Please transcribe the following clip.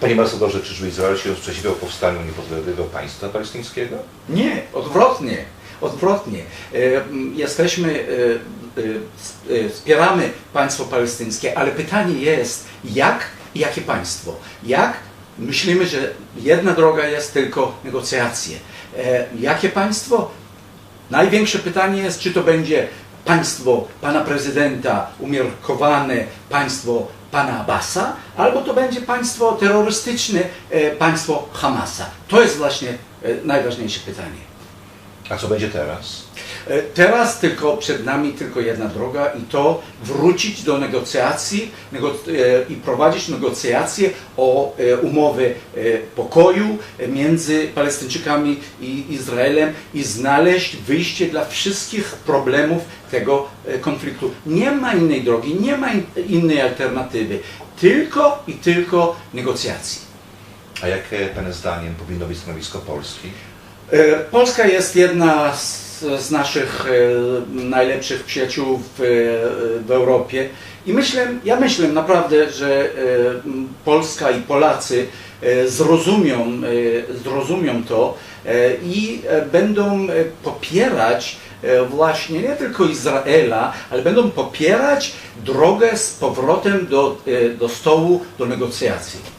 Panie ambasadorze, czyżby Izrael się sprzeciwiał powstaniu niepodległego państwa palestyńskiego? Nie, odwrotnie. Odwrotnie. E, Jesteśmy, e, e, wspieramy państwo palestyńskie, ale pytanie jest, jak i jakie państwo? Jak? Myślimy, że jedna droga jest tylko negocjacje. Jakie państwo? Największe pytanie jest, czy to będzie państwo pana prezydenta, umiarkowane państwo pana Abasa, albo to będzie państwo terrorystyczne, e, państwo Hamasa. To jest właśnie e, najważniejsze pytanie. A co będzie teraz? E, Teraz tylko przed nami tylko jedna droga i to wrócić do negocjacji nego, e, i prowadzić negocjacje o e, umowy pokoju między Palestyńczykami i Izraelem i znaleźć wyjście dla wszystkich problemów tego konfliktu. Nie ma innej drogi, nie ma in, innej alternatywy. Tylko i tylko negocjacji. A jakie Pana zdaniem powinno być stanowisko Polski? E, Polska jest jedna z, z naszych e, najlepszych przyjaciół w, e, w Europie i myślę, ja myślę naprawdę, że Polska i Polacy zrozumią, zrozumią to i będą popierać właśnie nie tylko Izraela, ale będą popierać drogę z powrotem do, do stołu, do negocjacji.